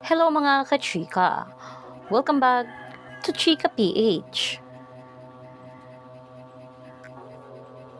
Hello mga kachika! Welcome back to Chika PH.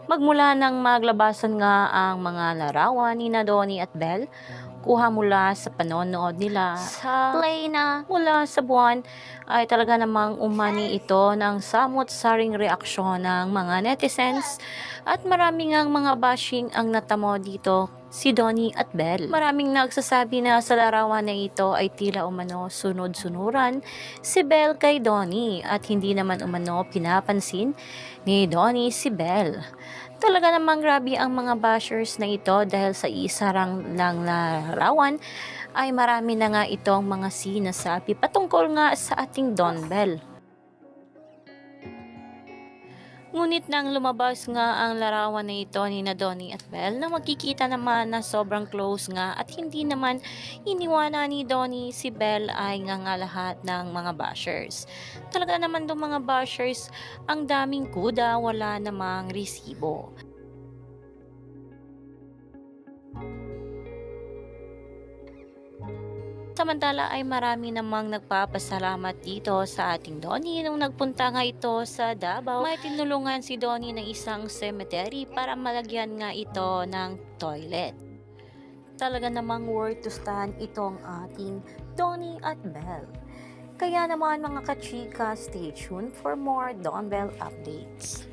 Magmula nang maglabasan nga ang mga larawan ni na Donnie at Belle, kuha mula sa panonood nila sa play na mula sa buwan ay talaga namang umani ito ng samot-saring reaksyon ng mga netizens at maraming ang mga bashing ang natamo dito si Donnie at Belle. Maraming nagsasabi na sa larawan na ito ay tila umano sunod-sunuran si Belle kay Donnie at hindi naman umano pinapansin ni Donnie si Belle. Talaga namang grabe ang mga bashers na ito dahil sa isarang lang larawan ay marami na nga itong mga sinasabi patungkol nga sa ating Don Bell. Ngunit nang lumabas nga ang larawan na ito ni na Donnie at Belle na magkikita naman na sobrang close nga at hindi naman iniwanan ni Donnie si Belle ay nga nga lahat ng mga bashers. Talaga naman itong mga bashers ang daming kuda wala namang resibo. Samantala ay marami namang nagpapasalamat dito sa ating Donnie nung nagpunta nga ito sa Davao. May tinulungan si Donnie ng isang cemetery para malagyan nga ito ng toilet. Talaga namang worth to stand itong ating Donnie at Belle. Kaya naman mga kachika, stay tuned for more Don Bell updates.